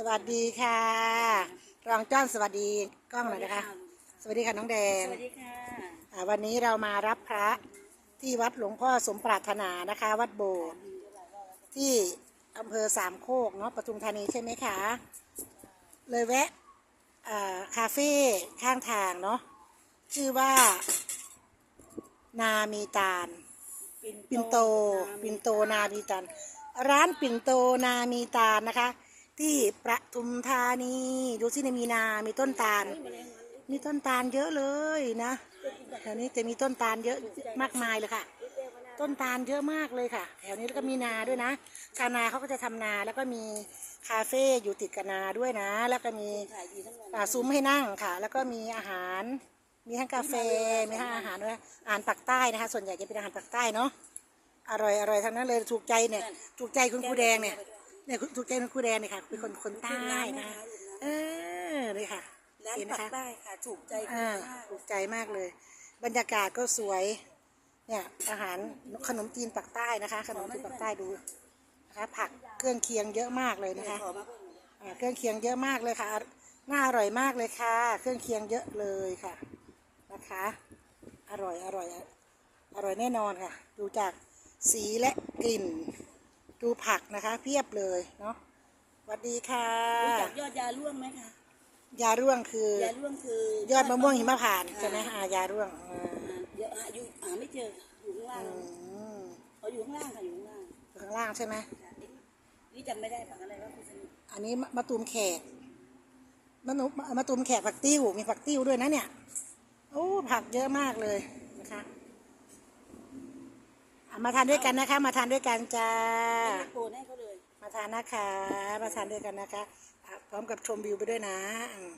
สวัสดีค่ะ รองจ้อนสวัสดีกล้องหน่อยนะคะ สวัสดีค่ะน้องแดงสวัสดีค่ะอ่าวันนี้เรามารับพระที่วัดหลวงพ่อสมปรารถนานะคะ วัดโบสถ์ที่อำเภอสามโคกเนาะปทุมธานีใช่ไหมคะ เลยแวะอ่าคาเฟ่ข้างทางเนาะชื่อว่า นามีตาล ปิ่นโต ปิ่นโตนามีตาล ร้านปิ่นโตนามีตาลนะคะ ที่ประทุมธานีดูสิในมีนา มีต้นตาล มีต้นตาลเยอะเลยนะแถวนี้จะมีต้นตาลเยอะมากมายเลยค่ะ ต้นตาลเยอะมากเลยค่ะ แถวนี้แล้วก็มีนาด้วยนะ ชาวนาเขาก็จะทำนาแล้วก็มีคาเฟ่อยู่ติดกับนาด้วยนะ แล้วก็มีซุ้มให้นั่งค่ะ แล้วก็มีอาหาร มีทั้งกาแฟ มีทั้งอาหารด้วยอาหารปักใต้นะคะ ส่วนใหญ่จะเป็นอาหารปักใต้เนาะ อร่อยอร่อยทั้งนั้นเลย ถูกใจเนี่ย ถูกใจคุณครูแดงเนี่ย เนี่ยถูกใจคุณครูแดงเนี่ยค่ะเป็นคนคนใต้นะเออนี่ค่ะร้านเห็นไหมปักคะใต้ค่ะ ถูกใจคุณอ่ามากถูกใจมากเลย บรรยากาศก็สวย เนี่ยอาหารขนมจีนปักใต้นะคะ ขนมจีนปักใต้ดูนะคะผักเครื่องเคียงเยอะมากเลยนะคะขอมาเพิ่มอ่าเครื่องเคียงเยอะมากเลยค่ะน่าอร่อยมากเลยค่ะ เครื่องเคียงเยอะเลยค่ะนะคะ อร่อยอร่อยอร่อยแน่นอนค่ะ ดูจากสีและกลิ่น ดูผักนะคะ เพียบเลยเนาะสวัสดีค่ะ รู้จักยอดยาร่วงไหมคะยาร่วงคือ ยาร่วงคือยอดมะม่วงหิมพานต์ใช่ไหมอ่ายาร่วงอ่าอ่าเดี๋ยวหาอยู่หาไม่เจออยู่ข้างล่างอืมเขาอยู่ข้างล่างค่ะอยู่ข้างล่างข้างล่างใช่ไหมค่ะนี่จำไม่ได้ปักอะไรว่าคุณสนิทอันนี้มะมะตูมแขกมะนุมมะตูมแขกผักติ้วมีผักติ้วด้วยนะเนี่ยโอ้ผักเยอะมากเลยนะคะอะ มาทานด้วยกันนะคะ มาทานด้วยกันจ้าไม่โปรให้เขาเลย มาทานนะคะ มาทานด้วยกันนะคะอะพร้อมกับชมวิวไปด้วยนะอืม